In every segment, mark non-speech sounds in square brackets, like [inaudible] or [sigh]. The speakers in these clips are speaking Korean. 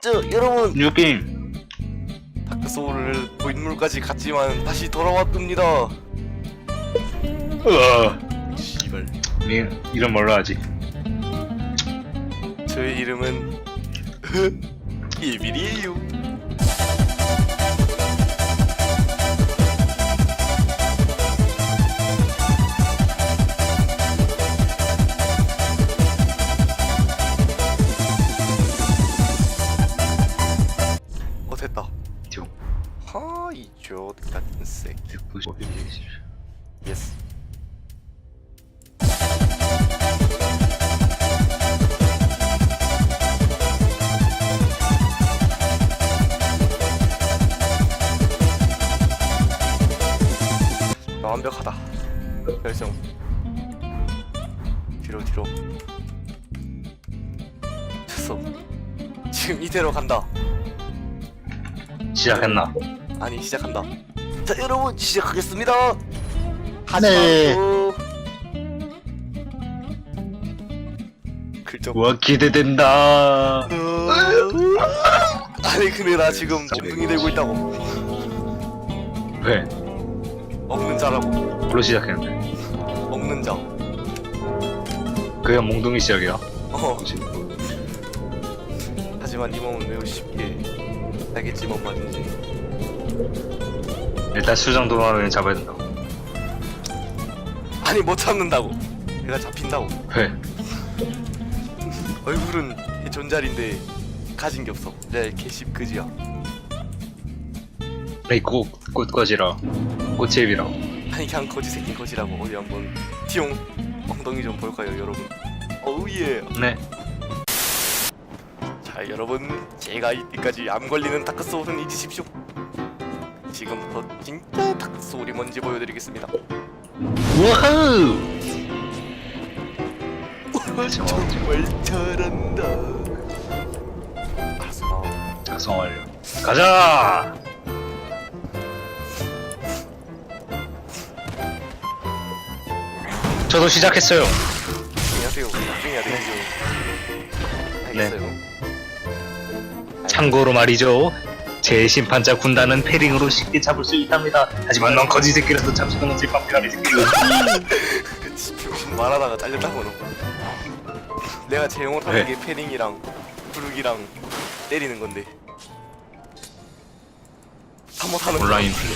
저 여러분 뉴 게임 다크 소울을 고인물까지 갔지만 다시 돌아왔습니다. 으아 씨발. 이, 이름 뭘로 하지? 저의 이름은 [laughs] 일빌이에요. 완벽하다. 결정. 뒤로 뒤로. 됐어. 지금 이대로 간다. 시작했나? 아니 시작한다. 자 여러분 시작하겠습니다. 네. 글적. 와 기대된다 아니 근데 나 지금 몽둥이 들고 있다고. 왜? 먹는 자라고. 뭘로 시작했는데? 먹는 자. 그게 몽둥이 시작이야? 어. 하지만 이 몸은 매우 쉽게 알겠지 뭔 말인지. 일단 수정 도마를 잡아야 된다 아니 못 참는다고. 내가 잡힌다고. 왜? 얼굴은 존잘인데 가진 게 없어. 내 개씹 그지야. 이 꽃, 꽃꽂이라 꽃집이라 아니 그냥 거지 새끼 거지라고. 어디 한번 티용 엉덩이 좀 볼까요 여러분? 어우예. 네. 자 여러분 제가 이때까지 암 걸리는 다크소울은 잊으십시오. 지금부터 진짜 다크소울이 뭔지 보여드리겠습니다. 우와우! [laughs] 정말 잘한다. 나와 작성 완료 가자 저도 시작했어요. 조용히 하세요 조용히 해야 되죠 알겠어요. 참고로 말이죠. 제 심판자 군단은 패링으로 쉽게 잡을 수 있답니다. 하지만 넌 거지 새끼라서 잡지도 못할 겁니다 이 새끼 말하다가 잘렸다고. 너 내가 제일 못하는 왜? 게 패링이랑 부르기랑 때리는 건데. 다 못하는 온라인. 플레이.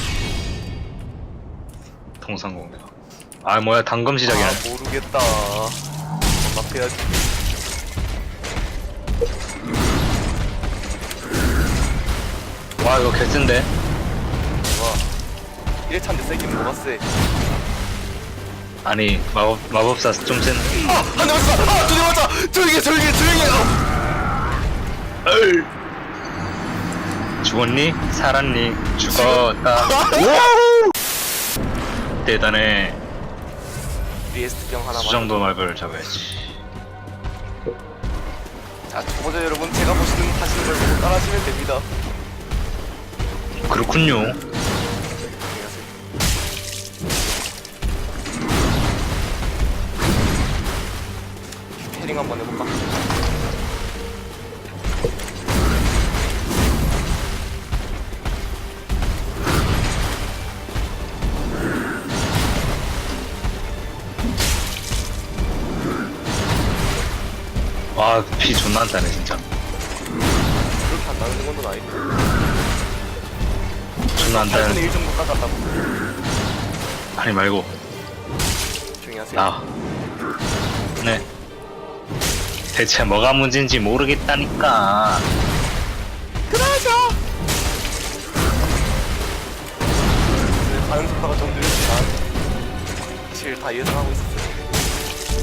통상 공략 아 뭐야 단검 시작이야 아 모르겠다 막 해야지 와 이거 개센데 와 1회차인데 세긴 뭐가 세 아니 마법, 마법사 좀 센 아! 한대 맞았다! 아! 두대 맞았다! 조용히 해 조용히 해 조용히 해 어! 죽었니? 살았니? 죽었다 대단해 리에스트병 하나만 수정도 말벌 잡아야지 자 초보자 여러분 제가 보시는 하시는 걸 보고 따라하시면 됩니다 그렇군요. 패링 한번 해볼까? 피 존나 안타네 진짜. 그렇게 안 나는 건도 아닌데 존나 8분의 안타는 1 정도 깎았다고 아니 말고. 조용히 하세요. 나 네. 대체 뭐가 문제인지 모르겠다니까. 그러죠. 네, 가는 속도가 좀 느렸지만 사실 다 예상하고 있었어요.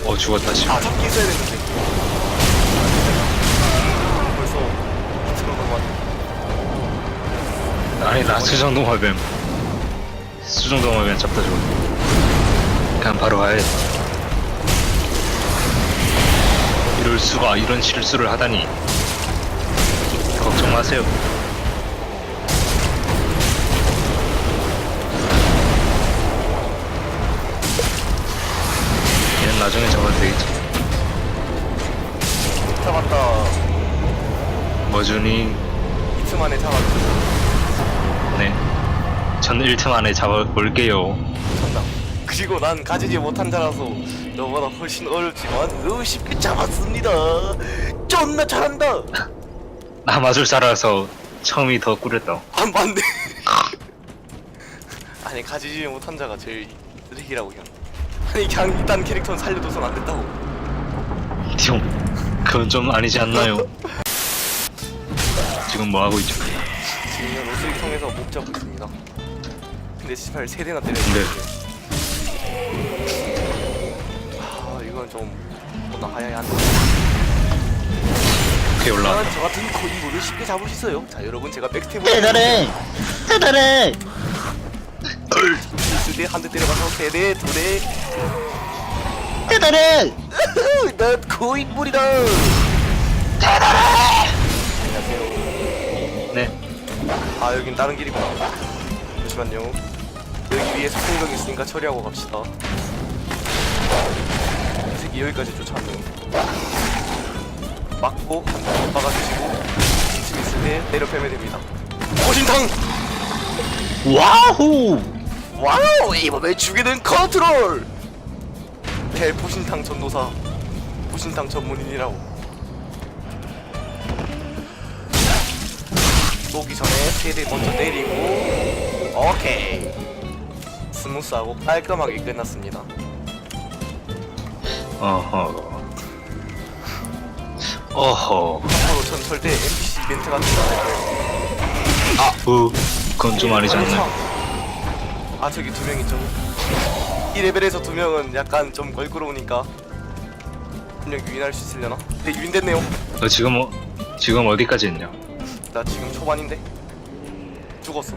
어 죽었다 씨아 잡기 있어야 되는데 아니 나 수정동 화뱀 수정동 화뱀 잡다 죽었 그냥 바로 가야겠다 이럴 수가 이런 실수를 하다니. 걱정 마세요. 얘는 나중에 잡아도 되겠지 잡았다. 잡아주니 이틀 만에 잡아주고 네. 전 1틈 안에 잡아볼게요. 한다. 그리고 난 가지지 못한 자라서 너보다 훨씬 어렵지만 너무 쉽게 잡았습니다. 존나 잘한다. 나 마술사라서 처음이 더 꾸렸다. 안 맞네. [laughs] 아니 가지지 못한 자가 제일 쓰레기라고 그냥. 아니 그냥 일단 캐릭터는 살려둬선 안 된다고. 좀 그건 좀 아니지 않나요? 지금 뭐 하고 있죠? 지금 로스를 통해서 목 잡고 있습니다. 근데 씨발 세 대나 때렸는데. 아 이건 좀 뭔가 하야야 안 돼. 어떻게 올라? 아, 저 같은 코디부를 쉽게 잡을 수 있어요. 자 여러분 제가 백스텝을 대단해 대단해 두대 한대 때려가서 세 대, 두 대. 대단해 난 고인물이다. 안녕하세요. 네. 아 여긴 다른 길이구나. 잠시만요. 여기 위에 소통병 있으니까 처리하고 갑시다. 이 새끼 여기까지 쫓아왔네요. 맞고 한번 막아주시고 지금 있을 때 내려 패면 됩니다. 오신탕! 와우 와우! 이번에 죽이는 컨트롤! 대 포신탕 전도사 포신탕 전문인이라고 쏘기 전에 세대 먼저 때리고 오케이 스무스하고 깔끔하게 끝났습니다 어허. 어허. 앞으로 전 절대 NPC 멘트 같은 거안 할 거예요 우. 그건 좀 아니지 않나요? 아 저기 두명 있죠 이 레벨에서 두 명은 약간 좀 걸그러우니까 한명 유인할 수 있으려나? 네 유인됐네요 너 지금 어, 지금 어디까지 했냐? 나 지금 초반인데 죽었어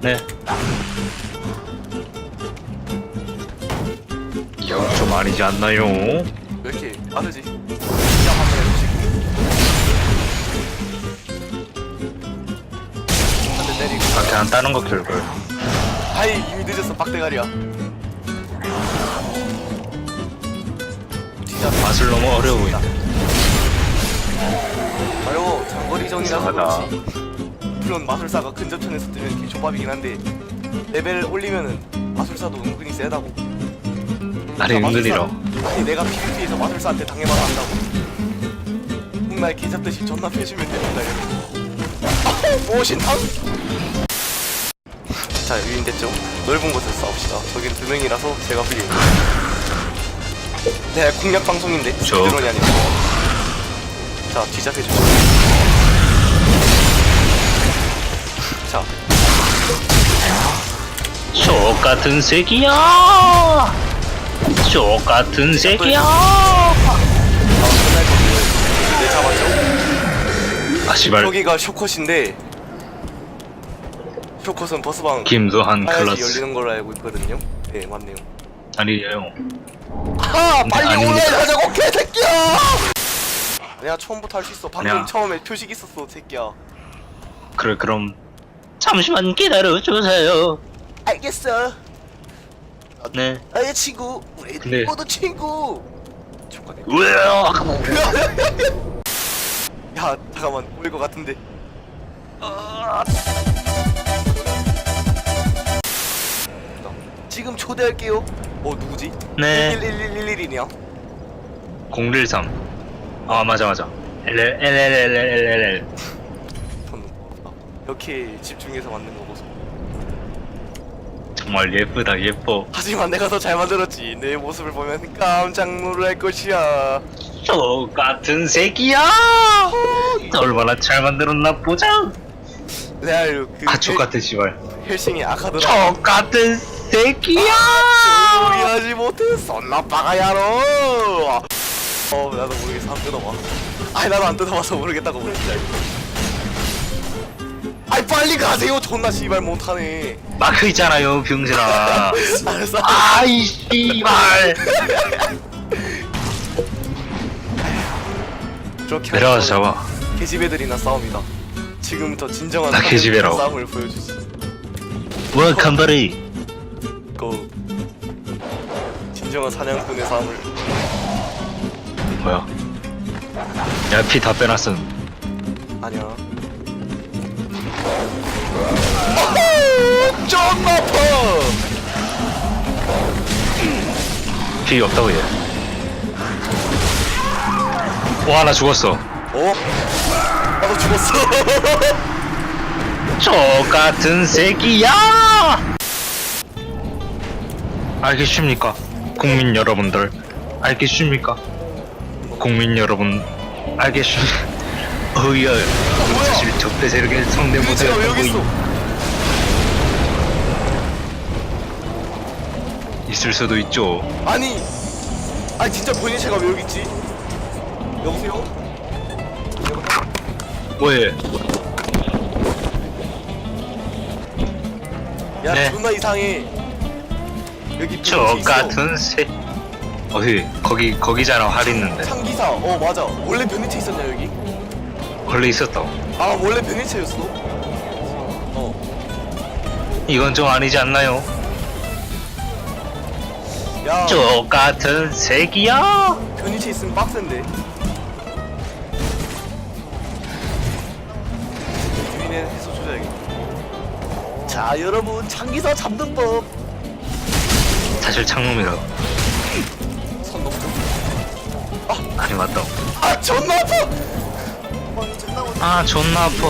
네. 좀 아니지 않나요? 왜 이렇게 빠르지? 시작 한번 해주시고 한대 때리고 밖에 안 따는 거 결국. 하이 이미 늦었어 빡대가리야 진짜 맛을 너무 어려워 보인다. 바로 장거리전이라서 이상하다. 그렇지 물론 마술사가 근접전에서 뜨면 개조밥이긴 한데 레벨 올리면은 마술사도 은근히 세다고 아, 은근히로. 아니 내가 PVP에서 마술사한테 당해봐도 안다고 날 개잡듯이 존나 패주면 됩니다 이러면서 무엇인탕? 자 유인 됐죠? 넓은 곳에서 싸웁시다 저긴 두 명이라서 제가 불리고 네 공략 방송인데 저- 드론이 아니고 자 뒤잡해주죠 자족 같은 새끼야! 족 같은 새끼야! 네 잡았죠? 아 씨발 여기가 쇼컷인데 쇼컷은 버스방 하야지 클라스 열리는 걸로 알고 있거든요 네 맞네요 아니에요. 아 빨리 아닙니다. 올라가자고 개새끼야 내가 처음부터 할 수 있어 방금 아니야. 처음에 표식 있었어 새끼야 그래 그럼 잠시만 기다려 주세요 알겠어 네. 나의 친구 우리 근데- 모두 친구 족하네 으아! [laughs] 야 잠깐만 보일 것 같은데 아. 지금 초대할게요 어 누구지? 네. 11111이냐 013. 아 맞아 맞아. LLLLLL. 이렇게 집중해서 만든 거 보소 정말 예쁘다 예뻐. 하지만 내가 더 잘 만들었지 내 모습을 보면 깜짝 놀랄 것이야 족 같은 새끼야! 얼마나 잘 만들었나 보자. 레알 그 아족 같은 씨발. 헬싱이 아카드라 족 같은 새끼야! 조용히 하지 못해 썬나 빠가 야로 어 나도 모르겠어 한번 뜯어봐 아니 나도 안 뜯어봐서 모르겠다고 그랬지 아이 빨리 가세요 존나 씨발 못하네 마크 있잖아요 병신아. [laughs] 알았어 아이 씨발. 그렇게 내려가서 하면 잡아. 계집애들이나 싸웁니다 지금부터 진정한 나. 싸움을 보여주지 뭐 컴버리. 고 진정한 사냥꾼의 싸움을 뭐야? 야피 다 빼놨음. 아니야. 어허! 좀 아파! 필요 없다고 얘. 와, 하나 죽었어. 어? 나도 죽었어. [laughs] 저 같은 새끼야! 알겠습니까? 국민 여러분들. 알겠습니까? 국민 여러분. 알겠습니다. [laughs] 어이야, 사실 적대 세력의 성대모사를 왜 여기 하고 있어? 있- 있을 수도 있죠. 아니, 아니 진짜 본인체가 왜 여기 있지? 여보세요? 뭐해? 야, 네. 존나 이상해. 여기 저 있어. 같은 새. 어디 거기 거기잖아 활 있는데 창기사. 어 맞아. 원래 변이체 있었냐 여기? 원래 있었다. 아 원래 변이체였어? 어. 이건 좀 아니지 않나요? 야, 저 같은 새끼야. 변이체 있으면 빡센데. 유인의 해소 조작이. 자 여러분 창기사 잡는 법. 사실 창놈이라. 선 넘죠. 아니 맞다. 아 존나 아파. 아 존나 아파.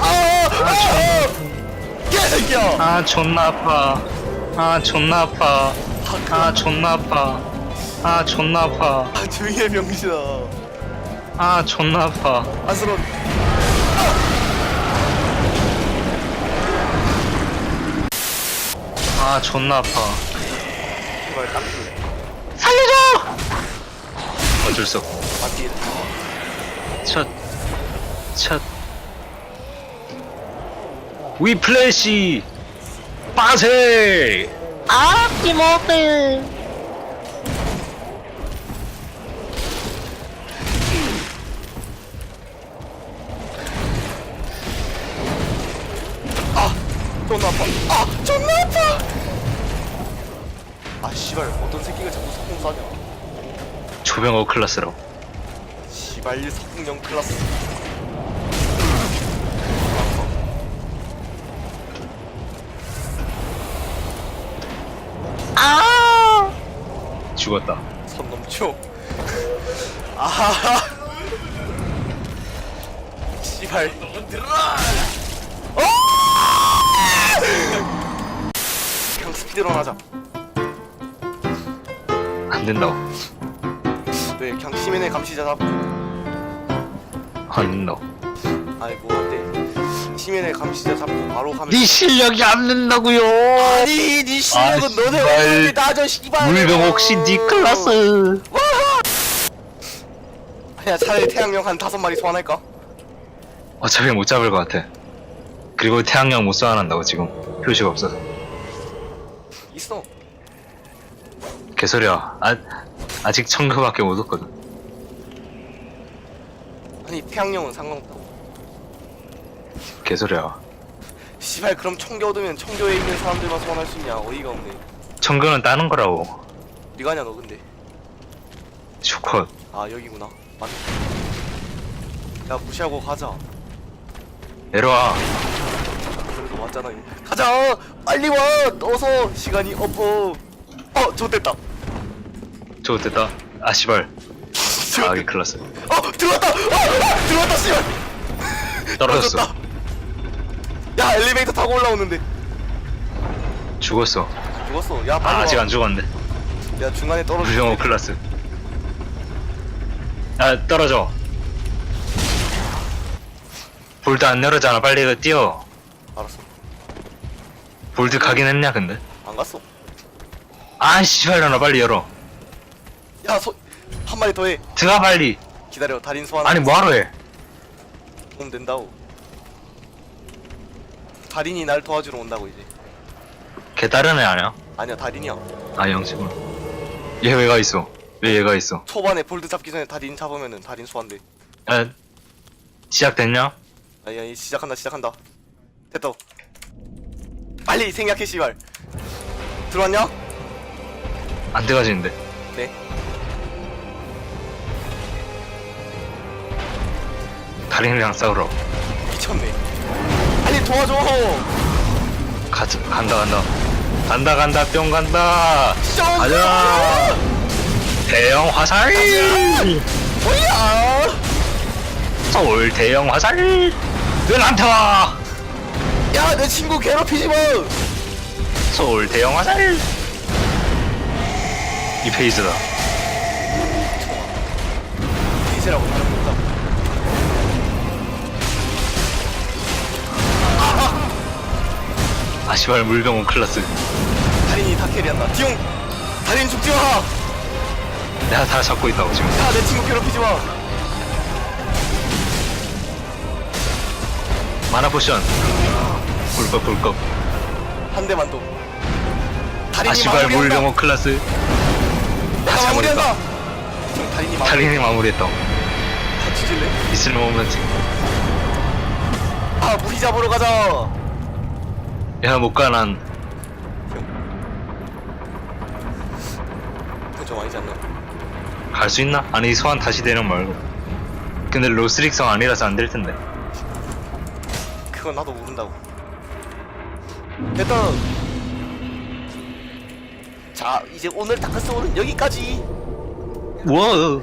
아, 아, 개새끼야. 아 존나 아파. 아 존나 아파. 아 존나 아파. 아 존나 아파. 아 조용히 해 병신아. 아 존나 아파. 안쓰러운. 아 존나 아파. 제발 딱 그. 어쩔 수 없고. 맞기. 첫, 첫. 위플래시! 빠세! 아, 기모데. 아 존나 아파. 아 존나 아파. 아 씨발 어떤 새끼가 자꾸 석궁 쏴냐. 조병호 클라스라고. 씨발 석궁형 클라스. 아, 죽었다. 선 넘쳐. 아하하. 씨발. 들어라. 어! 그냥 스피드런 하자. 안 된다고. 왜 그냥 시민의 감시자 잡고. 안 된다고. 아니 뭐한데? 시민의 감시자 잡고 바로 가면. 네 실력이 안 된다고요 아니 네 실력은 아, 너네 씨발. 얼굴이 나저 씨발. 물병 혹시 네 클라스 야 차라리 태양령 한 다섯 마리 소환할까? 어차피 못 잡을 것 같아 그리고 태양력 못 소환한다고 지금 표시가 없어서 있어. 개소리야 아, 아직 청교밖에 못 얻거든 아니 태양령은 상관없다고. 개소리야 씨발 그럼 청교 얻으면 청교에 있는 사람들만 소환할 수 있냐? 어이가 없네. 청교는 따는 거라고 어디 가냐 너 근데? 슈컷 아 여기구나. 맞네. 야 무시하고 가자. 내려와 그래도 왔잖아. 가자. 빨리 와. 어서 시간이 없어. 어 좋됐다. 저거 됐다 아 씨발 아기 클라스 어 들어왔다. 어, 어 들어왔다 씨발. 떨어졌어 떨어졌다. 야 엘리베이터 타고 올라오는데 죽었어 죽었어. 야아 빨리 아직 와. 안 죽었는데 야 중간에 떨어졌어. 불병호 클라스 아 떨어져 볼드 안 열어잖아 빨리 이거 뛰어 알았어. 볼드 가긴 했냐 근데 안 갔어. 아 씨발 나 빨리 열어 야 소 한 마리 더 해. 들어가 빨리 기다려. 달인 소환. 아니 뭐하러 해 도움 된다고. 달인이 날 도와주러 온다고 이제. 걔 다른 애 아니야? 아니야 달인이야. 아 영식은 얘 왜가 있어 왜 얘가 있어 초반에 볼드 잡기 전에 달인 잡으면은 달인 소환돼. 야 시작됐냐? 아니 아니 시작한다 시작한다. 됐다. 빨리 생각해 씨발. 들어왔냐? 안 돼가지는데 네. 달인이랑 싸우러. 미쳤네. 빨리 도와줘. 가자 간다 간다. 간다 간다 뿅 간다. 션 가자. 대형 화살. 뭐야 서울 대형 화살. 왜 나한테 와. 야 내 친구 괴롭히지 마. 서울 대형 화살. 이 페이지다. 디즈라고 말은 아시발 물병원 클라스. 달인이 다 캐리한다. 디용! 달인 죽지 마야내 내가 다 잡고 있다고 지금. 친구 괴롭히지 마! 마나 포션. 꿀꺽 꿀꺽 한 대만 더 달인이 아시발 마무리한다. 물병원 클라스. 내가 다. 마무리한다. 형 달인이 마무리. 달인이 마무리했다 다 뒤질래? 있으면 오면 지금 아 무기 잡으러 가자 야 못 가 난. 그좀 아니지 않나? 갈 수 있나? 아니 소환 다시 되는 말고. 근데 로스릭성 아니라서 안 될 텐데. 그건 나도 모른다고. 됐다 자 이제 오늘 다크소울은 여기까지. 우와